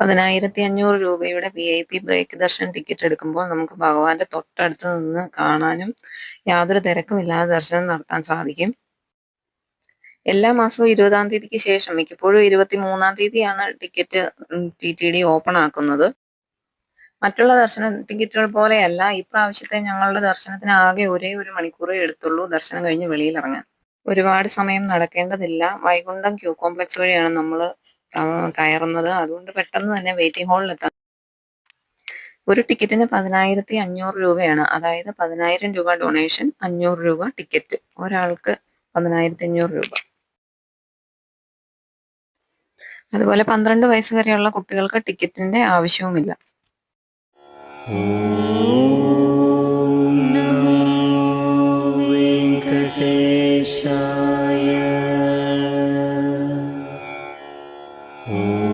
പതിനായിരത്തി അഞ്ഞൂറ് രൂപയുടെ V I P break darshan ticket എടുക്കുമ്പോൾ നമുക്ക് ഭഗവാന്റെ തൊട്ടടുത്ത് നിന്ന് കാണാനും യാതൊരു തിരക്കുമില്ലാതെ ദർശനം നടത്താൻ സാധിക്കും. എല്ലാ മാസവും ഇരുപതാം തീയതിക്ക് ശേഷം മിക്കപ്പോഴും ഇരുപത്തി മൂന്നാം തീയതിയാണ് ticket T T D open ആക്കുന്നത്. മറ്റുള്ള ദർശന ടിക്കറ്റുകൾ പോലെയല്ല ഇപ്രാവശ്യത്തെ ഞങ്ങളുടെ ദർശനത്തിന് ആകെ ഒരേ ഒരു മണിക്കൂറേ എടുത്തുള്ളൂ ദർശനം കഴിഞ്ഞ് വെളിയിൽ ഇറങ്ങാൻ. ഒരുപാട് സമയം നടക്കേണ്ടതില്ല. വൈകുണ്ഠം ക്യൂ കോംപ്ലക്സ് വഴിയാണ് നമ്മൾ കയറുന്നത്. അതുകൊണ്ട് പെട്ടെന്ന് തന്നെ വെയിറ്റിംഗ് ഹാളിൽ എത്താൻ ഒരു ടിക്കറ്റിന് പതിനായിരത്തി അഞ്ഞൂറ് രൂപയാണ്. അതായത് പതിനായിരം രൂപ ഡൊണേഷൻ അഞ്ഞൂറ് രൂപ ടിക്കറ്റ് ഒരാൾക്ക് പതിനായിരത്തി അഞ്ഞൂറ് രൂപ. അതുപോലെ പന്ത്രണ്ട് വയസ്സ് വരെയുള്ള കുട്ടികൾക്ക് ടിക്കറ്റിന്റെ ആവശ്യവുമില്ല. വെങ്കടേശായ Oh.